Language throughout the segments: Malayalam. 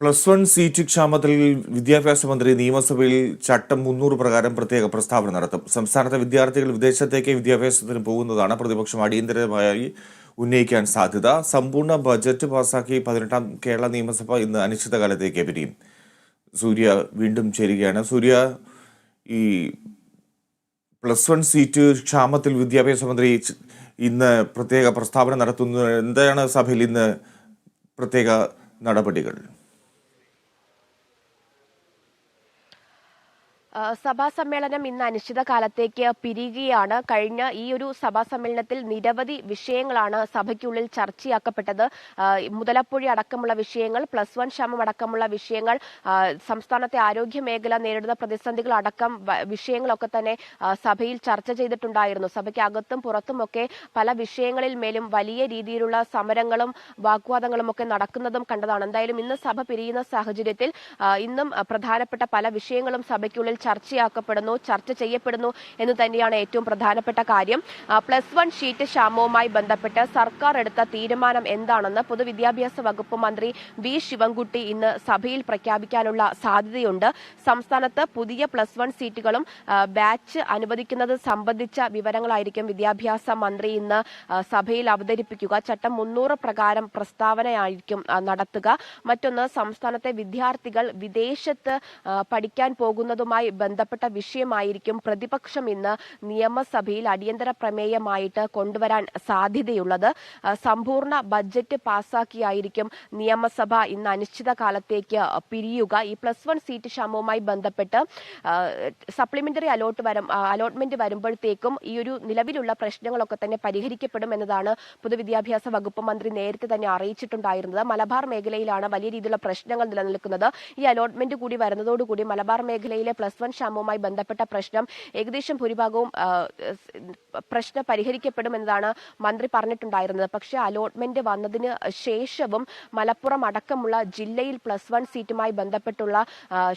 പ്ലസ് വൺ സീറ്റ് ക്ഷാമത്തിൽ വിദ്യാഭ്യാസ മന്ത്രി നിയമസഭയിൽ ചട്ടം മുന്നൂറ് പ്രകാരം പ്രത്യേക പ്രസ്താവന നടത്തും. സംസ്ഥാനത്തെ വിദ്യാർത്ഥികൾ വിദേശത്തേക്ക് വിദ്യാഭ്യാസത്തിന് പോകുന്നതാണ് പ്രതിപക്ഷം അടിയന്തരമായി ഉന്നയിക്കാൻ സാധ്യത. സമ്പൂർണ ബജറ്റ് പാസാക്കി പതിനെട്ടാം കേരള നിയമസഭ ഇന്ന് അനിശ്ചിതകാലത്തേക്ക് പിരിയും. സൂര്യ വീണ്ടും ചേരുകയാണ്. സൂര്യ ഈ പ്ലസ് വൺ സീറ്റ് ക്ഷാമത്തിൽ വിദ്യാഭ്യാസ മന്ത്രി ഇന്ന് പ്രത്യേക പ്രസ്താവന നടത്തുന്നു. എന്താണ് സഭയിൽ ഇന്ന് പ്രത്യേക നടപടികൾ? സഭാ സമ്മേളനം ഇന്ന് അനിശ്ചിതകാലത്തേക്ക് പിരിയുകയാണ്. കഴിഞ്ഞ ഈ ഒരു സഭാ സമ്മേളനത്തിൽ നിരവധി വിഷയങ്ങളാണ് സഭയ്ക്കുള്ളിൽ ചർച്ചയാക്കപ്പെട്ടത്. മുതലപ്പുഴി അടക്കമുള്ള വിഷയങ്ങൾ പ്ലസ് വൺ ക്ഷാമം അടക്കമുള്ള വിഷയങ്ങൾ സംസ്ഥാനത്തെ ആരോഗ്യ മേഖല നേരിടുന്ന പ്രതിസന്ധികൾ അടക്കം വിഷയങ്ങളൊക്കെ തന്നെ സഭയിൽ ചർച്ച ചെയ്തിട്ടുണ്ടായിരുന്നു. സഭയ്ക്ക് അകത്തും പുറത്തുമൊക്കെ പല വിഷയങ്ങളിൽ മേലും വലിയ രീതിയിലുള്ള സമരങ്ങളും വാഗ്വാദങ്ങളും ഒക്കെ നടക്കുന്നതും കണ്ടതാണ്. എന്തായാലും ഇന്ന് സഭ പിരിയുന്ന സാഹചര്യത്തിൽ ഇന്നും പ്രധാനപ്പെട്ട പല വിഷയങ്ങളും സഭയ്ക്കുള്ളിൽ ചർച്ചയാക്കപ്പെടുന്നു ചർച്ച ചെയ്യപ്പെടുന്നു എന്ന് തന്നെയാണ് ഏറ്റവും പ്രധാനപ്പെട്ട കാര്യം. പ്ലസ് വൺ ഷീറ്റ് ക്ഷാമവുമായി ബന്ധപ്പെട്ട് സർക്കാർ എടുത്ത തീരുമാനം എന്താണെന്ന് പൊതുവിദ്യാഭ്യാസ വകുപ്പ് മന്ത്രി വി ശിവൻകുട്ടി ഇന്ന് സഭയിൽ പ്രഖ്യാപിക്കാനുള്ള സാധ്യതയുണ്ട്. സംസ്ഥാനത്ത് പുതിയ പ്ലസ് വൺ സീറ്റുകളും ബാച്ച് അനുവദിക്കുന്നത് സംബന്ധിച്ച വിവരങ്ങളായിരിക്കും വിദ്യാഭ്യാസ മന്ത്രി ഇന്ന് സഭയിൽ അവതരിപ്പിക്കുക. ചട്ടം മുന്നൂറ് പ്രകാരം പ്രസ്താവനയായിരിക്കും നടത്തുക. മറ്റൊന്ന് സംസ്ഥാനത്തെ വിദ്യാർത്ഥികൾ വിദേശത്ത് പഠിക്കാൻ പോകുന്നതുമായി ബന്ധപ്പെട്ട വിഷയമായിരിക്കും പ്രതിപക്ഷം ഇന്ന് നിയമസഭയിൽ അടിയന്തര പ്രമേയമായിട്ട് കൊണ്ടുവരാൻ സാധ്യതയുള്ളത്. സമ്പൂർണ ബജറ്റ് പാസാക്കിയായിരിക്കും നിയമസഭ ഇന്ന് അനിശ്ചിതകാലത്തേക്ക് പിരിയുക. ഈ പ്ലസ് വൺ സീറ്റ് ക്ഷാമവുമായി ബന്ധപ്പെട്ട് സപ്ലിമെന്ററി അലോട്ട് വരും അലോട്ട്മെന്റ് വരുമ്പോഴത്തേക്കും ഈ ഒരു നിലവിലുള്ള പ്രശ്നങ്ങളൊക്കെ തന്നെ പരിഹരിക്കപ്പെടും എന്നതാണ് പൊതുവിദ്യാഭ്യാസ വകുപ്പ് മന്ത്രി നേരത്തെ തന്നെ അറിയിച്ചിട്ടുണ്ടായിരുന്നത്. മലബാർ മേഖലയിലാണ് വലിയ രീതിയിലുള്ള പ്രശ്നങ്ങൾ നിലനിൽക്കുന്നത്. ഈ അലോട്ട്മെന്റ് കൂടി വരുന്നതോടുകൂടി മലബാർ മേഖലയിലെ പ്ലസ് വൺ ക്ഷാമവുമായി ബന്ധപ്പെട്ട പ്രശ്നം ഏകദേശം ഭൂരിഭാഗവും പ്രശ്നം പരിഹരിക്കപ്പെടും എന്നതാണ് മന്ത്രി പറഞ്ഞിട്ടുണ്ടായിരുന്നത്. പക്ഷേ അലോട്ട്മെന്റ് വന്നതിന് ശേഷവും മലപ്പുറം അടക്കമുള്ള ജില്ലയിൽ പ്ലസ് വൺ സീറ്റുമായി ബന്ധപ്പെട്ടുള്ള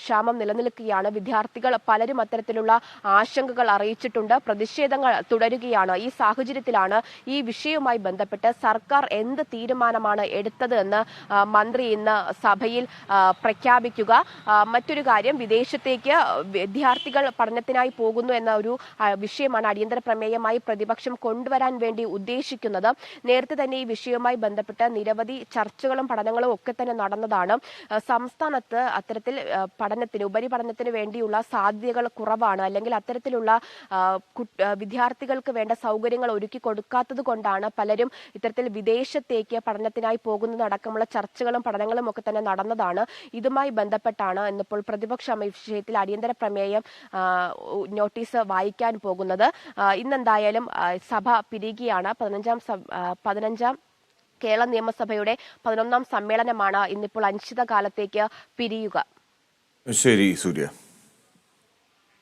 ക്ഷാമം നിലനിൽക്കുകയാണ്. വിദ്യാർത്ഥികൾ പലരും അത്തരത്തിലുള്ള ആശങ്കകൾ അറിയിച്ചിട്ടുണ്ട്. പ്രതിഷേധങ്ങൾ തുടരുകയാണ്. ഈ സാഹചര്യത്തിലാണ് ഈ വിഷയവുമായി ബന്ധപ്പെട്ട് സർക്കാർ എന്ത് തീരുമാനമാണ് എടുത്തത് എന്ന് മന്ത്രി ഇന്ന് സഭയിൽ പ്രഖ്യാപിക്കുക. മറ്റൊരു കാര്യം വിദേശത്തേക്ക് വിദ്യാർത്ഥികൾ പഠനത്തിനായി പോകുന്നു എന്ന ഒരു വിഷയമാണ് അടിയന്തര പ്രമേയമായി പ്രതിപക്ഷം കൊണ്ടുവരാൻ വേണ്ടി ഉദ്ദേശിക്കുന്നത്. നേരത്തെ തന്നെ ഈ വിഷയവുമായി ബന്ധപ്പെട്ട് നിരവധി ചർച്ചകളും പഠനങ്ങളും ഒക്കെ തന്നെ നടന്നതാണ്. സംസ്ഥാനത്ത് അത്തരത്തിൽ പഠനത്തിന് ഉപരിപഠനത്തിന് വേണ്ടിയുള്ള സാധ്യതകൾ കുറവാണ്. അല്ലെങ്കിൽ അത്തരത്തിലുള്ള വിദ്യാർത്ഥികൾക്ക് വേണ്ട സൗകര്യങ്ങൾ ഒരുക്കി കൊടുക്കാത്തത് കൊണ്ടാണ് പലരും ഇത്തരത്തിൽ വിദേശത്തേക്ക് പഠനത്തിനായി പോകുന്നതടക്കമുള്ള ചർച്ചകളും പഠനങ്ങളും ഒക്കെ തന്നെ നടന്നതാണ്. ഇതുമായി ബന്ധപ്പെട്ടാണ് ഇന്നിപ്പോൾ പ്രതിപക്ഷം ഈ വിഷയത്തിൽ അടിയന്തര പ്രമേയം നോട്ടീസ് വായിക്കാൻ പോകുന്നത്. ഇന്നെന്തായാലും സഭ പിരിയുകയാണ്. പതിനഞ്ചാം പതിനഞ്ചാം കേരള നിയമസഭയുടെ പതിനൊന്നാം സമ്മേളനമാണ് ഇന്നിപ്പോൾ അനിശ്ചിതകാലത്തേക്ക് പിരിയുക. ശരി സൂര്യ.